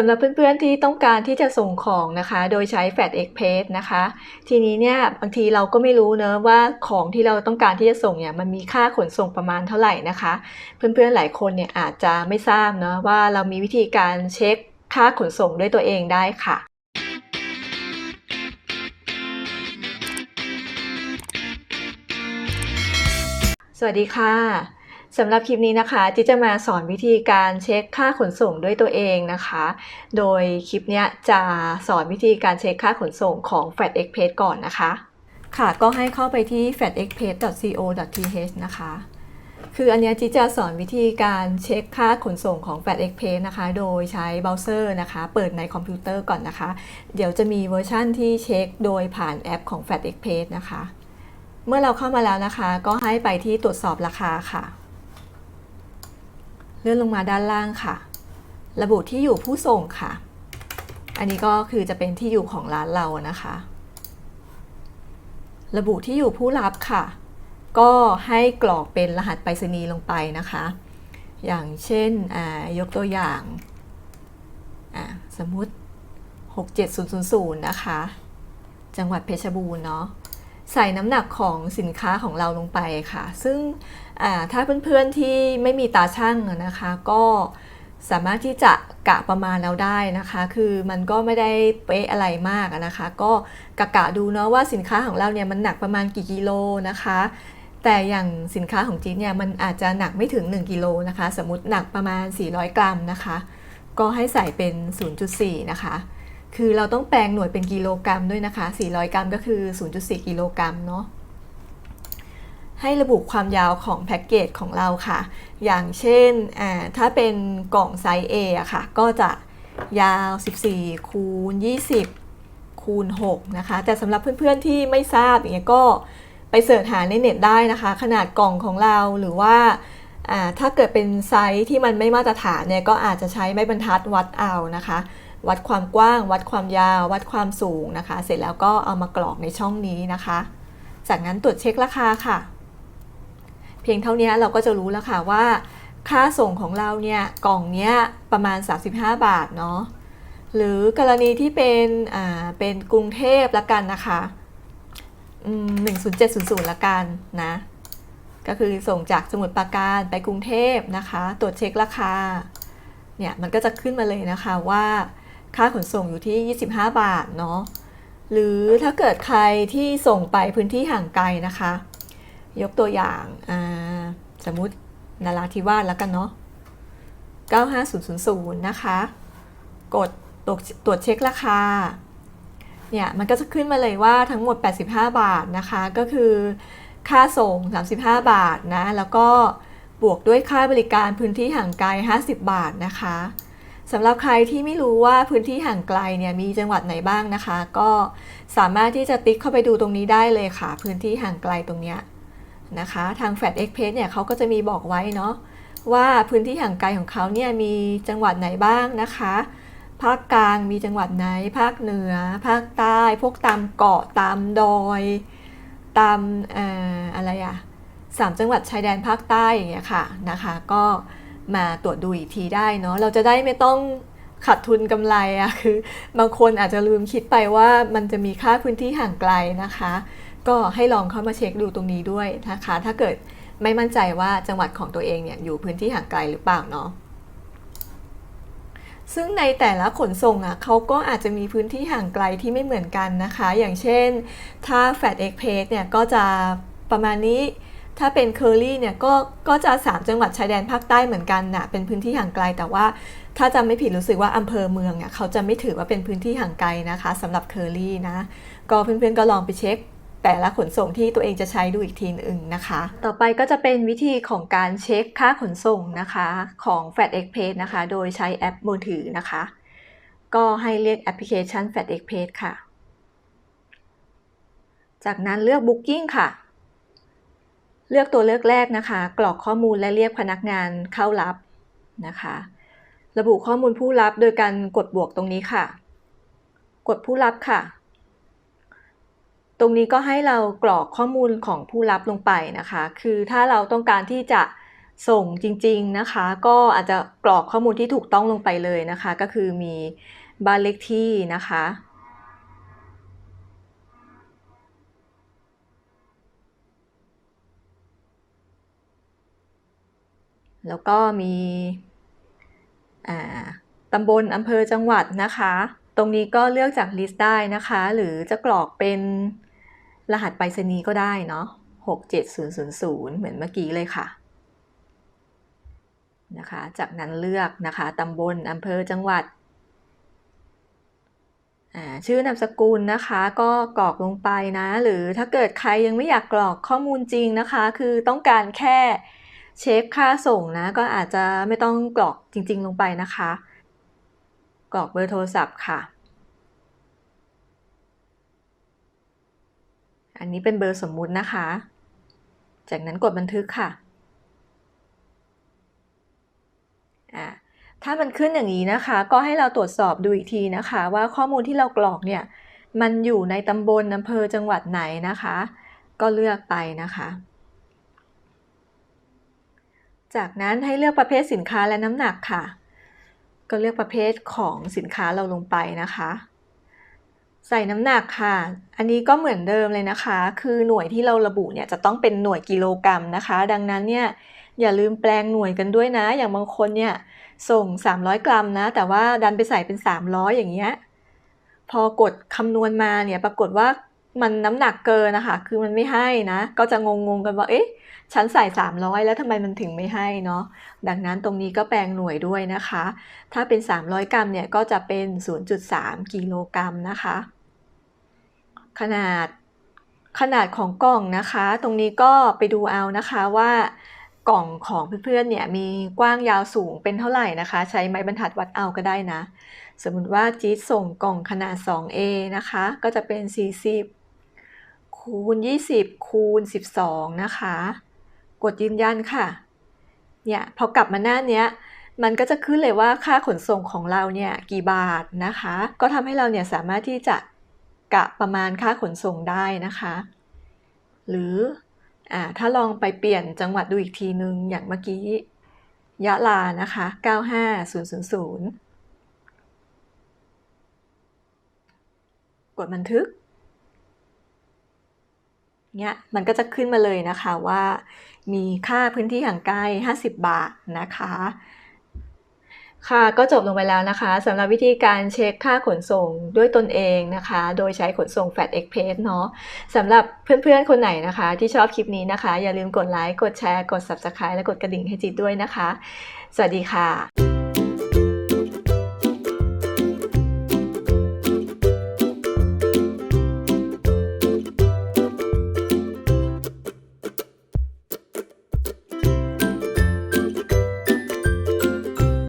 สำหรับเพื่อนๆที่ต้องการที่จะส่งของนะคะ โดยใช้ Fat Express นะคะ ทีนี้เนี่ยบางทีเราก็ไม่รู้เนอะว่าของที่เราต้องการที่จะส่งเนี่ยมันมีค่าขนส่งประมาณเท่าไหร่นะคะ เพื่อนๆหลายคนเนี่ยอาจจะไม่ทราบเนอะว่าเรามีวิธีการเช็คค่าขนส่งด้วยตัวเองได้ค่ะสวัสดีค่ะ สำหรับคลิปนี้นะคะจิจะมาสอนวิธีการเช็คค่าขนส่งด้วยตัวเองนะคะ โดยคลิปนี้จะสอนวิธีการเช็คค่าขนส่งของ Fat Express ก่อนนะคะ ค่ะก็ให้เข้าไปที่ fatexpress.co.th นะคะ คืออันนี้จิจะสอนวิธีการเช็คค่าขนส่งของ Fat Express นะคะ โดยใช้เบราว์เซอร์นะคะ เปิดในคอมพิวเตอร์ก่อนนะคะ เดี๋ยวจะมีเวอร์ชั่นที่เช็คโดยผ่านแอปของ Fat Express นะคะ เมื่อเราเข้ามาแล้วนะคะ ก็ให้ไปที่ตรวจสอบราคาค่ะ ลื่อนลงมาด้านล่างค่ะ ระบุที่อยู่ผู้ส่งค่ะ อันนี้ก็คือจะเป็นที่อยู่ของร้านเรานะคะ ระบุที่อยู่ผู้รับค่ะ ก็ให้กรอกเป็นรหัสไปรษณีย์ลงไปนะคะ อย่างเช่นยกตัวอย่างสมมุติ 67000 นะคะ จังหวัดเพชรบูรณ์เนาะ ใส่น้ำหนักของสินค้าของเราลงไปค่ะ ซึ่งถ้าเพื่อนๆที่ไม่มีตาช่างนะคะ ก็สามารถที่จะกะประมาณเราได้นะคะ คือมันก็ไม่ได้เป๊ะอะไรมากนะคะ ก็กะกะดูเนาะว่าสินค้าของเราเนี่ยมันหนักประมาณกี่กิโลนะคะ แต่อย่างสินค้าของจีนเนี่ยมันอาจจะหนักไม่ถึง 1กิโลนะคะ สมมติหนักประมาณ 400 กรัมนะคะ ก็ให้ใส่เป็น 0.4 นะคะ คือเราต้องแปลงหน่วยเป็นกิโลกรัมด้วยนะคะ 400 กรัมก็คือ 0.4 กิโลกรัมเนาะ ให้ระบุความยาวของแพ็กเกจของเราค่ะ อย่างเช่น ถ้าเป็นกล่องไซส์ A อะค่ะ ก็จะยาว 14 คูณ 20 คูณ 6 นะคะ แต่สำหรับเพื่อนๆที่ไม่ทราบอย่างเงี้ยก็ไปเสิร์ชหาในเน็ตได้นะคะ ขนาดกล่องของเราหรือว่าถ้าเกิดเป็นไซส์ที่มันไม่มาตรฐานเนี่ยก็อาจจะใช้ไม้บรรทัดวัดเอานะคะ วัดความกว้าง วัดความยาว วัดความสูงนะคะ เสร็จแล้วก็เอามากรอกในช่องนี้นะคะ จากนั้นตรวจเช็คราคาค่ะ เพียงเท่านี้เราก็จะรู้แล้วค่ะว่า ค่าส่งของเราเนี่ยกล่องเนี้ยประมาณ 35 บาทเนาะหรือกรณีที่เป็นอ่าเป็นกรุงเทพละกันนะคะหนึ่งศูนย์เจ็ดศูนย์ศูนย์ละกันนะ ก็คือส่งจากสมุทรปราการไปกรุงเทพนะคะ ตรวจเช็คราคาเนี่ยมันก็จะขึ้นมาเลยนะคะว่า ค่าขนส่งอยู่ที่ 25 บาทเนาะหรือถ้าเกิดใครที่ส่งไปพื้นที่ห่างไกลนะคะ ยกตัวอย่างสมมุตินาราธิวาสแล้วกันเนาะ95000 นะคะ กดตรวจเช็คราคา เนี่ย มันก็จะขึ้นมาเลยว่าทั้งหมด 85 บาทนะคะ ก็คือค่าส่ง 35 บาทนะ แล้วก็บวกด้วยค่าบริการพื้นที่ห่างไกล 50 บาทนะคะ สำหรับใครที่ไม่รู้ว่าพื้นที่ห่างไกลเนี่ยมีจังหวัดไหนบ้างนะคะ ก็สามารถที่จะติ๊กเข้าไปดูตรงนี้ได้เลยค่ะ พื้นที่ห่างไกลตรงเนี้ยนะคะทาง Fat Express เนี่ยเขาก็จะมีบอกไว้เนาะว่าพื้นที่ห่างไกลของเขาเนี่ยมีจังหวัดไหนบ้างนะคะ ภาคกลางมีจังหวัดไหน ภาคเหนือ ภาคใต้ พวกตามเกาะตามดอย ตามอะไรอะสามจังหวัดชายแดนภาคใต้อย่างเงี้ยค่ะนะคะ ก็ มาตรวจดูอีกทีได้เนาะเราจะได้ไม่ต้องขาดทุนกำไรอะคือบางคนอาจจะลืมคิดไปว่ามันจะมีค่าพื้นที่ห่างไกลนะคะ ก็ให้ลองเข้ามาเช็คดูตรงนี้ด้วยนะคะ ถ้าเกิดไม่มั่นใจว่าจังหวัดของตัวเองเนี่ยอยู่พื้นที่ห่างไกลหรือเปล่าเนาะซึ่งในแต่ละขนส่งอะเขาก็อาจจะมีพื้นที่ห่างไกลที่ไม่เหมือนกันนะคะ อย่างเช่นถ้า Fat Express เนี่ยก็จะประมาณนี้ ถ้าเป็นเคอรี่เนี่ยก็ก็จะ 3 จังหวัดชายแดนภาคใต้เหมือนกันนะเป็นพื้นที่ห่างไกล แต่ว่าถ้าจำไม่ผิดรู้สึกว่าอำเภอเมืองเนี่ยเขาจะไม่ถือว่าเป็นพื้นที่ห่างไกลนะคะสำหรับเคอรี่นะ ก็เพื่อนๆก็ลองไปเช็ค แต่ละขนส่งที่ตัวเองจะใช้ดูอีกทีหนึ่งนะคะ ต่อไปก็จะเป็นวิธีของการเช็คค่าขนส่งนะคะของ Fat Express นะคะ โดยใช้แอปมือถือนะคะ ก็ให้เรียกแอปพลิเคชัน Fat Express ค่ะ จากนั้นเลือก Booking ค่ะ เลือกตัวเลือกแรกนะคะ กรอกข้อมูลและเรียกพนักงานเข้ารับนะคะ ระบุข้อมูลผู้รับโดยการกดบวกตรงนี้ค่ะ กดผู้รับค่ะ ตรงนี้ก็ให้เรากรอกข้อมูลของผู้รับลงไปนะคะ คือถ้าเราต้องการที่จะส่งจริงๆนะคะ ก็อาจจะกรอกข้อมูลที่ถูกต้องลงไปเลยนะคะ ก็คือมีบ้านเลขที่นะคะ แล้วก็มีตำบลอำเภอจังหวัดนะคะ ตรงนี้ก็เลือกจากลิสต์ได้นะคะ หรือจะกรอกเป็นรหัสไปรษณีย์ก็ได้เนาะ67000 เหมือนเมื่อกี้เลยค่ะนะคะ จากนั้นเลือกนะคะตำบลอำเภอจังหวัด ชื่อนามสกุลนะคะก็กรอกลงไปนะ หรือถ้าเกิดใครยังไม่อยากกรอกข้อมูลจริงนะคะ คือต้องการแค่ เช็คค่าส่งนะ ก็อาจจะไม่ต้องกรอกจริง ๆ ลงไปนะคะ กรอกเบอร์โทรศัพท์ค่ะ อันนี้เป็นเบอร์สมมุตินะคะ จากนั้นกดบันทึกค่ะอ่าถ้ามันขึ้นอย่างนี้นะคะ ก็ให้เราตรวจสอบดูอีกทีนะคะ ว่าข้อมูลที่เรากรอกเนี่ย มันอยู่ในตำบลอำเภอจังหวัดไหนนะคะ ก็เลือกไปนะคะ จากนั้นให้เลือกประเภทสินค้าและน้ำหนักค่ะ ก็เลือกประเภทของสินค้าเราลงไปนะคะ ใส่น้ำหนักค่ะ อันนี้ก็เหมือนเดิมเลยนะคะ คือหน่วยที่เราระบุเนี่ยจะต้องเป็นหน่วยกิโลกรัมนะคะ ดังนั้นเนี่ยอย่าลืมแปลงหน่วยกันด้วยนะ อย่างบางคนเนี่ยส่ง 300 กรัมนะ แต่ว่าดันไปใส่เป็น 300 อย่างเงี้ย พอกดคำนวณมาเนี่ยปรากฏว่า มันน้ำหนักเกินนะคะ คือมันไม่ให้นะ ก็จะงงๆกันว่า เอ๊ะ ฉันใส่ 300 แล้วทำไมมันถึงไม่ให้เนาะ ดังนั้นตรงนี้ก็แปลงหน่วยด้วยนะคะ ถ้าเป็น 300 กรัมเนี่ย ก็จะเป็น 0.3 กิโลกรัมนะคะ ขนาด ขนาดของกล่องนะคะ ตรงนี้ก็ไปดูเอานะคะว่ากล่องของเพื่อนๆเนี่ยมีกว้างยาวสูงเป็นเท่าไหร่นะคะ ใช้ไม้บรรทัดวัดเอาก็ได้นะ สมมติว่าจี๊ดส่งกล่องขนาด 2A นะคะ ก็จะเป็น 40 คูณ 20 คูณ 12 นะคะ กดยืนยันค่ะ เนี่ยพอกลับมาหน้าเนี้ย มันก็จะขึ้นเลยว่าค่าขนส่งของเราเนี่ยกี่บาทนะคะ ก็ทำให้เราเนี่ยสามารถที่จะกะประมาณค่าขนส่งได้นะคะ หรืออ่าถ้าลองไปเปลี่ยนจังหวัดดูอีกทีนึง อย่างเมื่อกี้ยะลานะคะ 95000 กดบันทึก เนี่ยมันก็จะขึ้นมาเลยนะคะว่ามีค่าพื้นที่ห่างไกล 50 บาทนะคะ ค่ะก็จบลงไปแล้วนะคะสำหรับวิธีการเช็คค่าขนส่งด้วยตนเองนะคะ โดยใช้ขนส่ง Fat Express เนาะสำหรับเพื่อนๆ คนไหนนะคะ ที่ชอบคลิปนี้นะคะ อย่าลืมกดไลค์ กดแชร์ กด Subscribe และกดกระดิ่งให้จิตด้วยนะคะ สวัสดีค่ะ